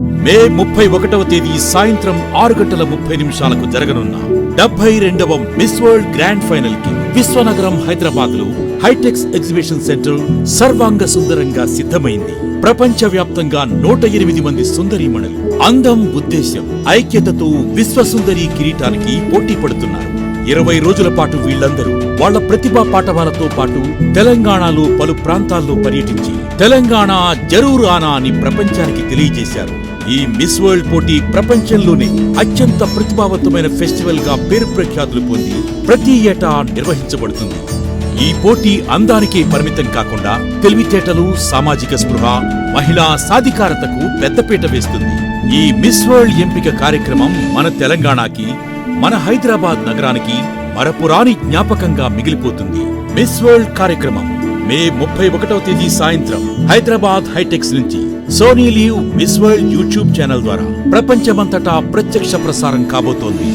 మే ముప్పై ఒకటవ తేదీ సాయంత్రం ఆరు గంటల ముప్పై నిమిషాలకు జరగనున్న డెబ్బై రెండవ మిస్ వరల్డ్ గ్రాండ్ ఫైనల్కి విశ్వనగరం హైదరాబాద్లో హైటెక్స్ ఎగ్జిబిషన్ సెంటర్ సర్వాంగ సుందరంగా సిద్ధమైంది. ప్రపంచ వ్యాప్తంగా నూట ఎనిమిది మంది సుందరీమణులు అందం ఉద్దేశ్యం ఐక్యతతో విశ్వసుందరి కిరీటానికి పోటీ పడుతున్నారు. ఇరవై రోజుల పాటు వీళ్ళందరూ వాళ్ళ ప్రతిభా పాఠవాలతో పాటు తెలంగాణలో పలు ప్రాంతాల్లో పర్యటించి తెలంగాణ జరూరానా ఆనా అని ప్రపంచానికి తెలియజేశారు. ఈ మిస్ వరల్డ్ పోటీ ప్రపంచంలోనే అత్యంత ప్రతిభావంతమైన ఫెస్టివల్గా పేరు ప్రఖ్యాతులు పొంది ప్రతి ఏటా నిర్వహించబడుతుంది. ఈ పోటీ అందానికే పరిమితం కాకుండా తెలివితేటలు సామాజిక స్పృహ మహిళా సాధికారతకు పెద్దపీట వేస్తుంది. ఈ మిస్ వరల్డ్ ఎంపిక కార్యక్రమం మన తెలంగాణకి మన హైదరాబాద్ నగరానికి మరపురాని జ్ఞాపకంగా మిగిలిపోతుంది. మిస్ వరల్డ్ కార్యక్రమం మే ముప్పై ఒకటవ తేదీ సాయంత్రం హైదరాబాద్ హైటెక్స్ నుంచి. Sony LIV Miss World YouTube channel ద్వారా ప్రపంచమంతటా ప్రత్యక్ష ప్రసారం కాబోతోంది.